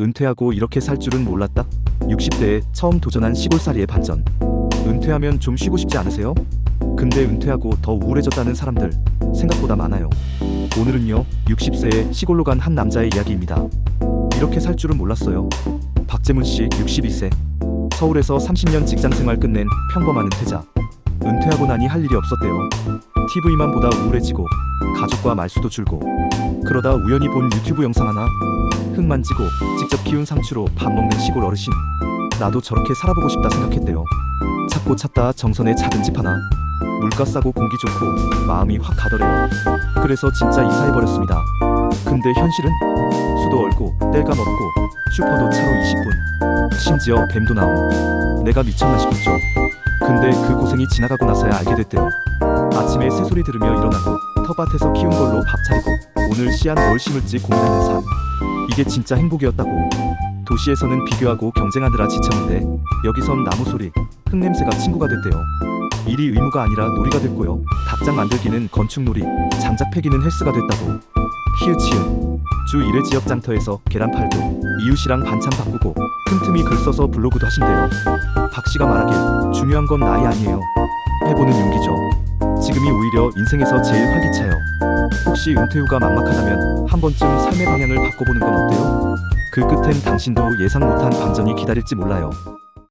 은퇴하고 이렇게 살 줄은 몰랐다. 60대에 처음 도전한 시골살이의 반전. 은퇴하면 좀 쉬고 싶지 않으세요? 근데 은퇴하고 더 우울해졌다는 사람들 생각보다 많아요. 오늘은요, 60세에 시골로 간 한 남자의 이야기입니다. 이렇게 살 줄은 몰랐어요. 박재문 씨 62세. 서울에서 30년 직장 생활 끝낸 평범한 은퇴자. 은퇴하고 나니 할 일이 없었대요. TV만 보다 우울해지고 가족과 말수도 줄고 그러다 우연히 본 유튜브 영상 하나 흙 만지고 직접 키운 상추로 밥 먹는 시골 어르신. 나도 저렇게 살아보고 싶다 생각했대요. 찾고 찾다 정선에 작은 집 하나. 물가 싸고 공기 좋고 마음이 확 가더래요. 그래서 진짜 이사해버렸습니다. 근데 현실은 수도 얼고 뗄감 없고 슈퍼도 차로 20분. 심지어 뱀도 나옴. 내가 미쳤나 싶었죠. 근데 그 고생이 지나가고 나서야 알게 됐대요 아침에 새소리 들으며 일어나고 텃밭에서 키운 걸로 밥 차리고 오늘 씨앗 뭘 심을지 고민하는 삶 이게 진짜 행복이었다고. 도시에서는 비교하고 경쟁하느라 지쳤는데 여기선 나무 소리 흙 냄새가 친구가 됐대요. 일이 의무가 아니라 놀이가 됐고요. 닭장 만들기는 건축놀이 장작 패기는 헬스가 됐다고. 히읗히읗. 주 1회 지역 장터에서 계란 팔고 이웃이랑 반찬 바꾸고 틈틈이 글 써서 블로그도 하신대요. 박 씨가 말하길 중요한 건 나이 아니에요. 해보는 지금이 오히려 인생에서 제일 활기차요. 혹시 은퇴 후가 막막하다면 한 번쯤 삶의 방향을 바꿔보는 건 어때요? 그 끝엔 당신도 예상 못한 반전이 기다릴지 몰라요.